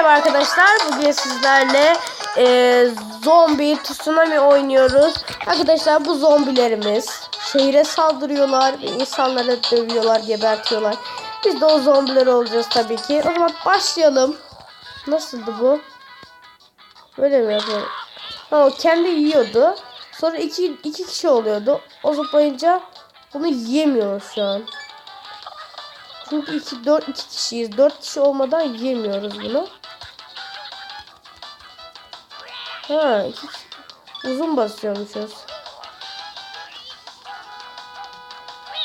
Merhaba arkadaşlar. Bugün sizlerle e, zombi tsunami oynuyoruz. Arkadaşlar bu zombilerimiz şehire saldırıyorlar ve insanları dövüyorlar, gebertiyorlar. Biz de o zombiler olacağız tabii ki. O zaman başlayalım. Nasıldı bu? Böyle mi yapıyor? Ha, o kendi yiyordu. Sonra iki, iki kişi oluyordu. O zıplayınca bunu yiyemiyoruz şu an. Çünkü 2 4 2 kişiyiz. 4 kişi olmadan yemiyoruz bunu. Ha, uzun basıyormuşuz.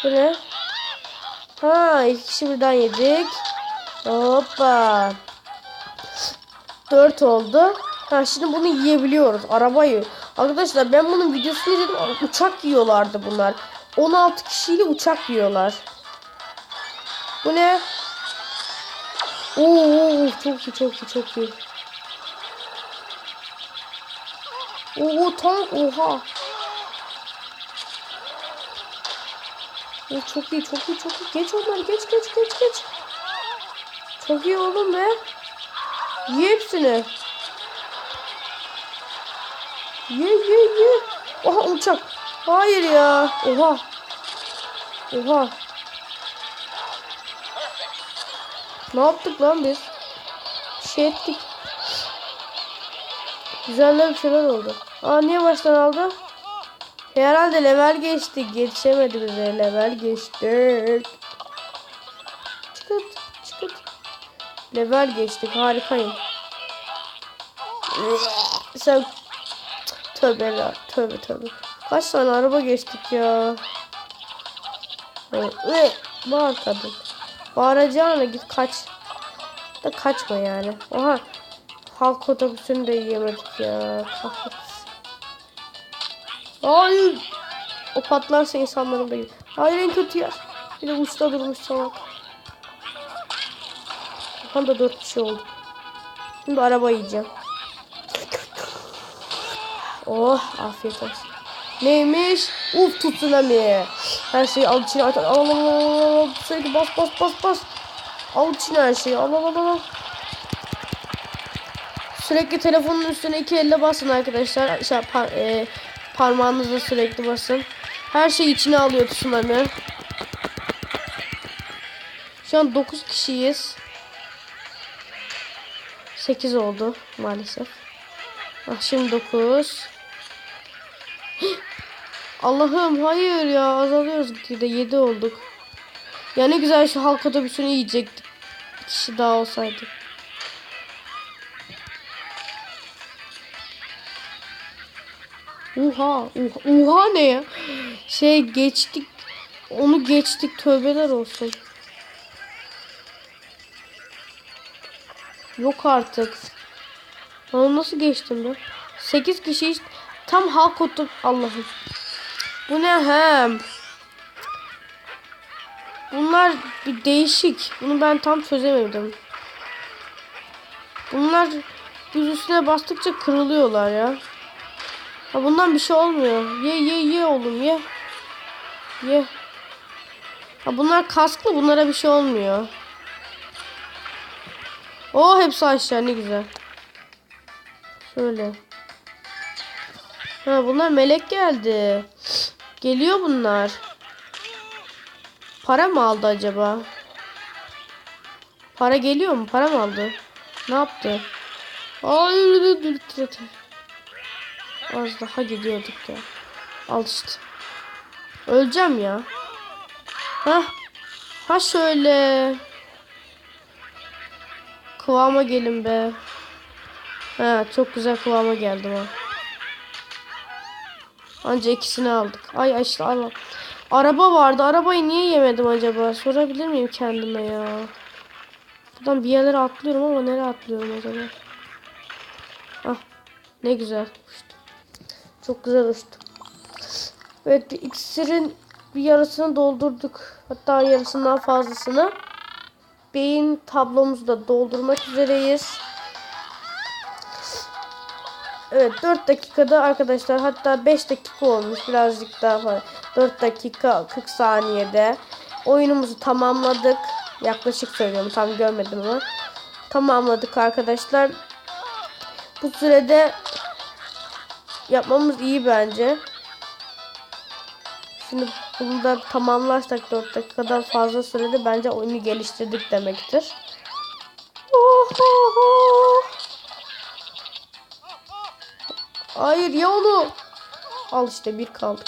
Bu ne? Ha, iki kişi birden yedik. Hoppa. 4 oldu. Ha şimdi bunu yiyebiliyoruz. Arabayı. Arkadaşlar ben bunun videosunu izledim. Uçak yiyorlardı bunlar. 16 kişiyle uçak yiyorlar. Bu ne? Oo, çok iyi çok iyi çok iyi. Oo tank oha. Oo, çok iyi çok iyi çok iyi. Geç onları geç geç geç geç. Çok iyi oğlum be. Ye hepsini. Ye ye ye. Oha uçak. Hayır ya. Oha. Oha. Ne yaptık lan biz? Bir şey ettik. Güzeller bir şeyler oldu. Aa niye baştan aldı? Herhalde level geçtik. Yetişemedi bize. Level geçtik. Çıkıt. Çıkıt. Level geçtik. Harikayım. Sen tövbe la. Tövbe tövbe. Kaç tane araba geçtik ya. Bağır kadın. Bağıracağına git kaç. Da kaçma yani. Oha. Halk otobüsünü de yiyemedik ya. Hayır. O patlarsa insanların da Hayır en kötü yer. Bir de uçta durmuş salak. Tam da dört kişi oldu. Şimdi araba yiyeceğim. Oh afiyet olsun. Neymiş? Uf tsunami. Her şeyi al içine at. Al al al al. Sürekli bas bas bas bas. Al içine her şeyi. Al al al al. Sürekli telefonun üstüne iki elle basın arkadaşlar. Şey, par e, parmağınızla sürekli basın. Her şeyi içine alıyor tsunami. Şu an 9 kişiyiz. 8 oldu maalesef. Ah şimdi 9. Allah'ım hayır ya azalıyoruz gitgide 7 olduk. Ya ne güzel şu halk otobüsünü yiyecektik. Bir kişi daha olsaydı. Oha, oha, oha ne ya? Şey geçtik. Onu geçtik tövbeler olsun. Yok artık. Onu nasıl geçtim ben? 8 kişi tam halk oturup Allah'ım. Bu ne hem? Bunlar bir değişik. Bunu ben tam çözemedim. Bunlar düz üstüne bastıkça kırılıyorlar ya. Ha bundan bir şey olmuyor. Ye ye ye oğlum ye. Ye. Ha bunlar kasklı bunlara bir şey olmuyor. O hepsi aşağı ne güzel. Şöyle. Ha bunlar melek geldi. Geliyor bunlar. Para mı aldı acaba? Para geliyor mu? Para mı aldı? Ne yaptı? Ay, Az daha gidiyorduk ya. Al işte. Öleceğim ya. Ha? Ha şöyle. Kıvama gelin be. Ha çok güzel kıvama geldim ha. Anca ikisini aldık. Ay işte Allah. Araba vardı. Arabayı niye yemedim acaba? Sorabilir miyim kendime ya? Buradan bir yerlere atlıyorum ama nereye atlıyorum acaba? Ah ne güzel uçtu. Çok güzel uçtu. Evet bir iksirin bir yarısını doldurduk. Hatta yarısından fazlasını. Beyin tablomuzu da doldurmak üzereyiz. Evet 4 dakikada arkadaşlar hatta 5 dakika olmuş birazcık daha fazla. 4 dakika 40 saniyede oyunumuzu tamamladık. Yaklaşık söylüyorum tam görmedim ama. tamamladık arkadaşlar. Bu sürede yapmamız iyi bence. Şimdi bunu da tamamlarsak 4 dakikadan fazla sürede bence oyunu geliştirdik demektir. Ohoho. Hayır ya onu. Al işte bir kaldık.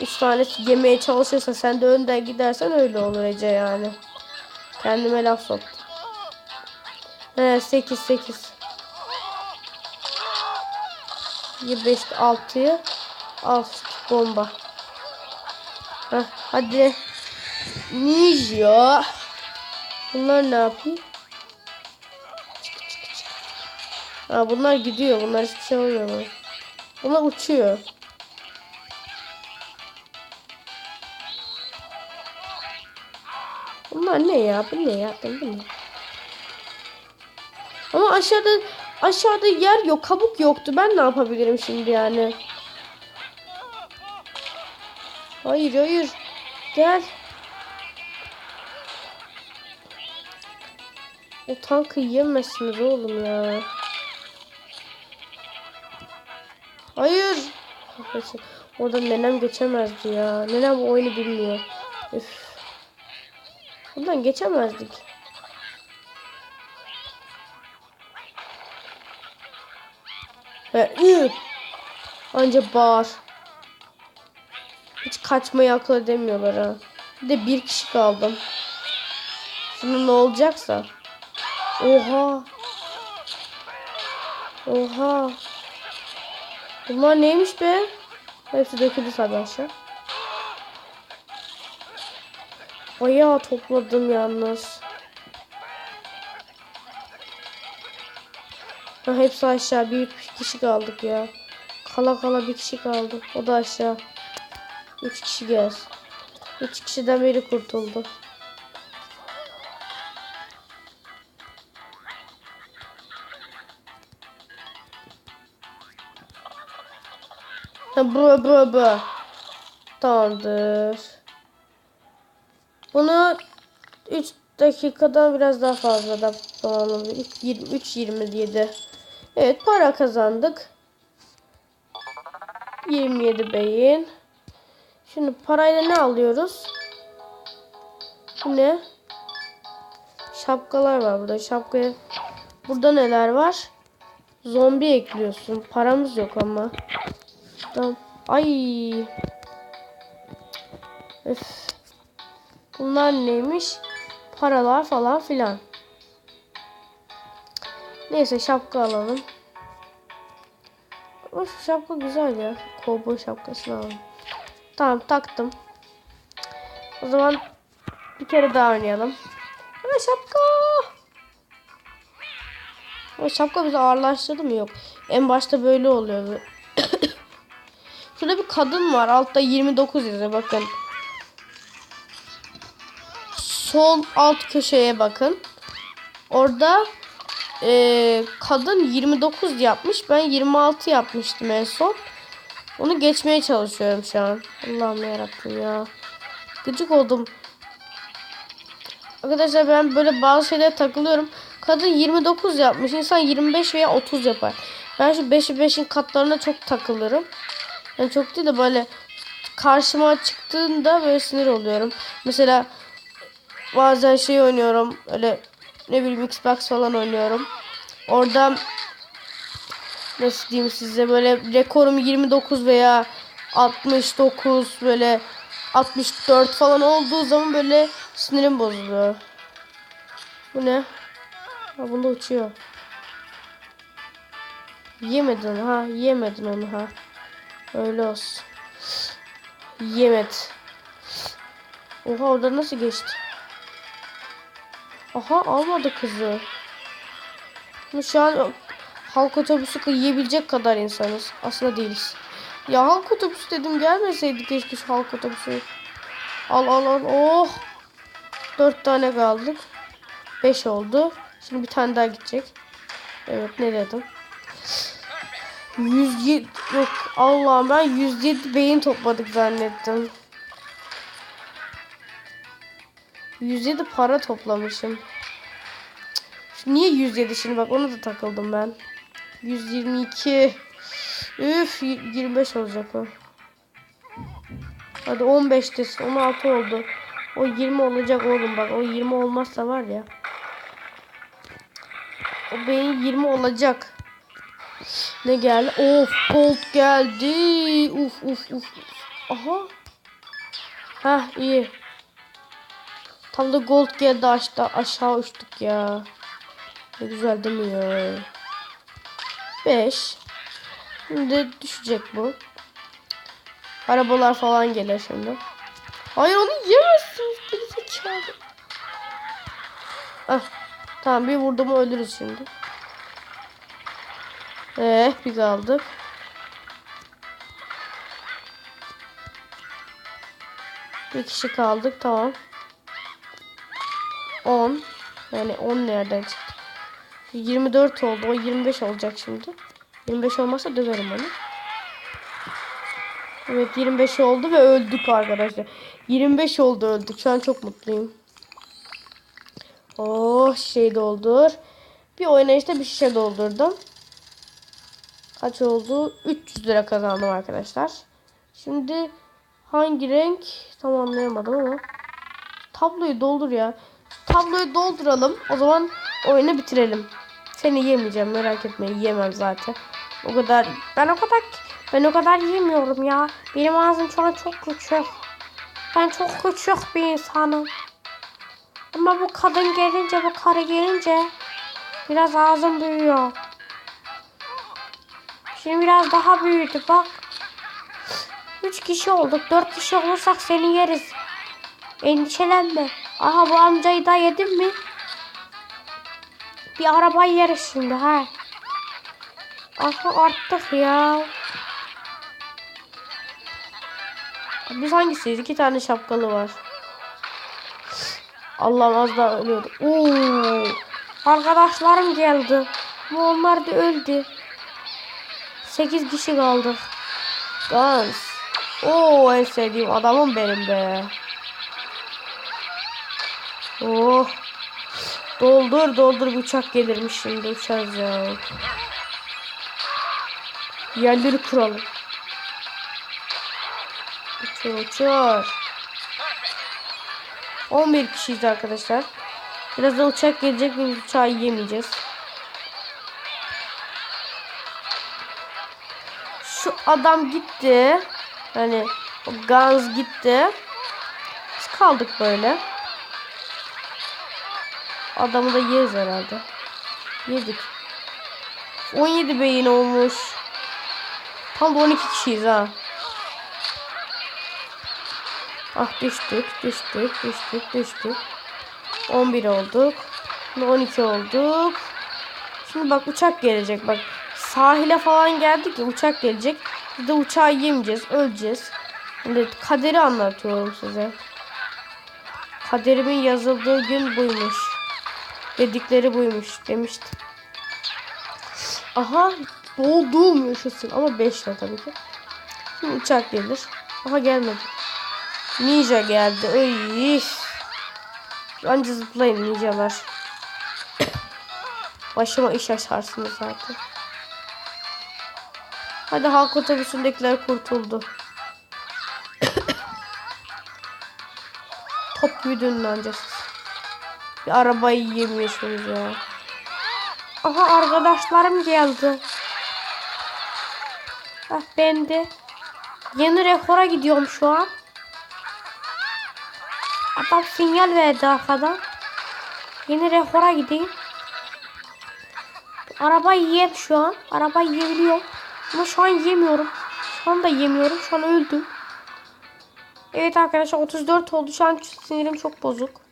Üç tanesi yemeye çalışırsa sen de önden gidersen öyle olur Ece yani. Kendime laf soktum. He 8 8. 25 6'yı al bomba. Heh, hadi. Ninja. Bunlar ne yapıyor? Ha, bunlar gidiyor. Bunlar hiçbir şey olmuyor. Bunlar uçuyor. Bunlar ne ya? Bu ne ya? Bu ne? Ama aşağıda aşağıda yer yok. Kabuk yoktu. Ben ne yapabilirim şimdi yani? Hayır hayır. Gel. O tankı yemezsiniz oğlum ya. Hayır. Kahretsin. Orada nenem geçemezdi ya. Nenem bu oyunu bilmiyor. Üf. Buradan geçemezdik. Ve. Anca bağır. Hiç kaçmayı akıl edemiyorlar ha. Bir de bir kişi kaldım. Şimdi ne olacaksa. Oha. Oha. Bunlar neymiş be? Hepsi döküldü aşağı. Bayağı topladım yalnız. Ha, hepsi aşağı. Bir kişi kaldık ya. Kala kala bir kişi kaldı. O da aşağı. Üç kişi gez. Üç kişiden biri kurtuldu. Ha, bu bu. Tamamdır. Bunu 3 dakikadan biraz daha fazla da tamamladım. 23 27. Evet para kazandık. 27 beyin. Şimdi parayla ne alıyoruz? Bu ne? Şapkalar var burada. Şapkaya Burada neler var? Zombi ekliyorsun. Paramız yok ama. Tamam. Ay. Öf. Bunlar neymiş? Paralar falan filan. Neyse şapka alalım. Ama şu şapka güzel ya. Kovboy şapkasını alalım. Tamam taktım. O zaman bir kere daha oynayalım. Ama şapka. Ama şapka bizi ağırlaştırdı mı? Yok. En başta böyle oluyordu. Şurada bir kadın var. Altta 29 yazıyor. Bakın. Sol alt köşeye bakın. Orada e, kadın 29 yapmış. Ben 26 yapmıştım en son. Onu geçmeye çalışıyorum şu an. Allah'ım yarabbim ya. Gıcık oldum. Arkadaşlar ben böyle bazı şeylere takılıyorum. Kadın 29 yapmış. İnsan 25 veya 30 yapar. Ben şu 5'i 5'in katlarına çok takılırım. Yani çok değil de böyle karşıma çıktığında böyle sinir oluyorum. Mesela bazen şey oynuyorum. Öyle ne bileyim Xbox falan oynuyorum. Orada nasıl diyeyim size böyle rekorum 29 veya 69 böyle 64 falan olduğu zaman böyle sinirim bozuluyor. Bu ne? Ha bunda uçuyor. Yemedin ha, yemedin onu ha. Öyle olsun. Yemedi. Oha orada nasıl geçti? Aha almadı kızı. Şu an halk otobüsü yiyebilecek kadar insanız. Aslında değiliz. Ya halk otobüsü dedim gelmeseydi keşke şu halk otobüsü. Al al al. Oh. Dört tane kaldık. Beş oldu. Şimdi bir tane daha gidecek. Evet ne dedim? 107 yok Allah'ım ben 107 beyin topladık zannettim. 107 para toplamışım. niye 107 şimdi bak onu da takıldım ben. 122. Üf y- 25 olacak o. Hadi 15 desin 16 oldu. O 20 olacak oğlum bak o 20 olmazsa var ya. O benim 20 olacak. Ne geldi? Of gold geldi. Uf uf uf. Aha. Ha iyi. Tam da gold geldi aşağı, aşağı uçtuk ya. Ne güzel değil mi ya? 5. Şimdi düşecek bu. Arabalar falan gelir şimdi. Hayır onu yemezsiniz. Gerizekalı. Ah. Tamam bir vurdum ölürüz şimdi. Eh bir kaldık. Bir kişi kaldık tamam. 10. Yani 10 nereden çıktı? 24 oldu. O 25 olacak şimdi. 25 olmazsa döverim onu. Evet 25 oldu ve öldük arkadaşlar. 25 oldu öldük. Şu an çok mutluyum. Oh şey doldur. Bir oynayışta bir şişe doldurdum. Kaç oldu? 300 lira kazandım arkadaşlar. Şimdi hangi renk? Tam anlayamadım ama. Tabloyu doldur ya. Tabloyu dolduralım. O zaman oyunu bitirelim. Seni yemeyeceğim merak etme. Yemem zaten. O kadar ben o kadar ben o kadar yemiyorum ya. Benim ağzım şu an çok küçük. Ben çok küçük bir insanım. Ama bu kadın gelince, bu karı gelince biraz ağzım büyüyor. Şimdi biraz daha büyüdü bak. Üç kişi olduk. Dört kişi olursak seni yeriz. Endişelenme. Aha bu amcayı da yedin mi? Bir arabayı yeriz şimdi ha. Aha arttık ya. Biz hangisiyiz? İki tane şapkalı var. Allah'ım az daha ölüyordu. Oo. Arkadaşlarım geldi. Bu onlar da öldü. 8 kişi kaldık. Guns. Oo en sevdiğim adamım benim be. Oh. Doldur doldur uçak gelirmiş şimdi uçarız ya. Yerleri kuralım. Uçur uçur. 11 kişiyiz arkadaşlar. Birazdan uçak gelecek ve uçağı yemeyeceğiz. Şu adam gitti. Hani o Gans gitti. Biz kaldık böyle. Adamı da yeriz herhalde. Yedik. 17 beyin olmuş. Tam da 12 kişiyiz ha. Ah düştük, düştük, düştük, düştük. 11 olduk. Şimdi 12 olduk. Şimdi bak uçak gelecek bak. Sahile falan geldik ya uçak gelecek. Biz de uçağı yemeyeceğiz, öleceğiz. Şimdi kaderi anlatıyorum size. Kaderimin yazıldığı gün buymuş. Dedikleri buymuş demişti. Aha doldum yaşasın ama 5 ile tabii ki. Şimdi uçak gelir. Aha gelmedi. Ninja geldi. Ay. Anca zıplayın ninjalar. Başıma iş açarsınız zaten. Hadi halk otobüsündekiler kurtuldu. Top gibi dönün anca siz. Bir arabayı yemiyorsunuz ya. Aha arkadaşlarım geldi. Bak ben de yeni rekora gidiyorum şu an. Adam sinyal verdi arkadan. Yeni rekora gideyim. Arabayı yiyem şu an. Arabayı yiyebiliyorum. Ama şu an yemiyorum. Şu anda yemiyorum. Şu an öldüm. Evet arkadaşlar 34 oldu. Şu an sinirim çok bozuk.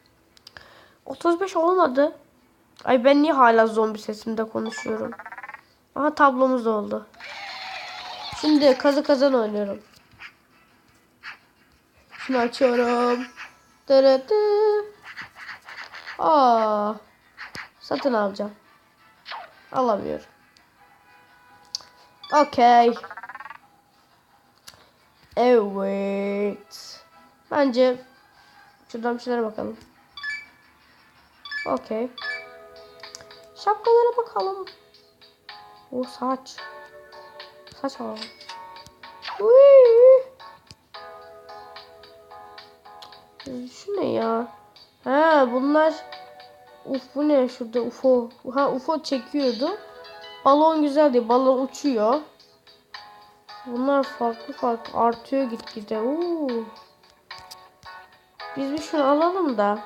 35 olmadı. Ay ben niye hala zombi sesimde konuşuyorum. Aha tablomuz oldu. Şimdi kazı kazan oynuyorum. Şunu açıyorum. Dırıdı. Aa. Satın alacağım. Alamıyorum. Okey. Evet. Bence şuradan bir şeylere bakalım. Okey. Şapkalara bakalım. O saç. Saç alalım. Uy. Şu ne ya? Ha bunlar Uf bu ne şurada UFO. Ha UFO çekiyordu. Balon güzel değil. Balon uçuyor. Bunlar farklı farklı artıyor gitgide. Oo. Biz bir şunu alalım da.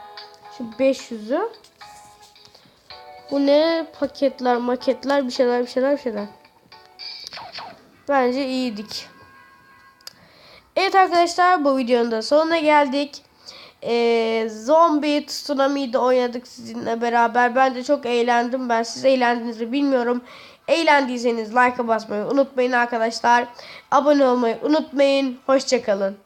Şu 500'ü. Bu ne? Paketler, maketler, bir şeyler, bir şeyler, bir şeyler. Bence iyiydik. Evet arkadaşlar bu videonun da sonuna geldik. Ee, Zombie Tsunami'de oynadık sizinle beraber. Ben de çok eğlendim. Ben siz eğlendiniz mi bilmiyorum. Eğlendiyseniz like'a basmayı unutmayın arkadaşlar. Abone olmayı unutmayın. Hoşçakalın.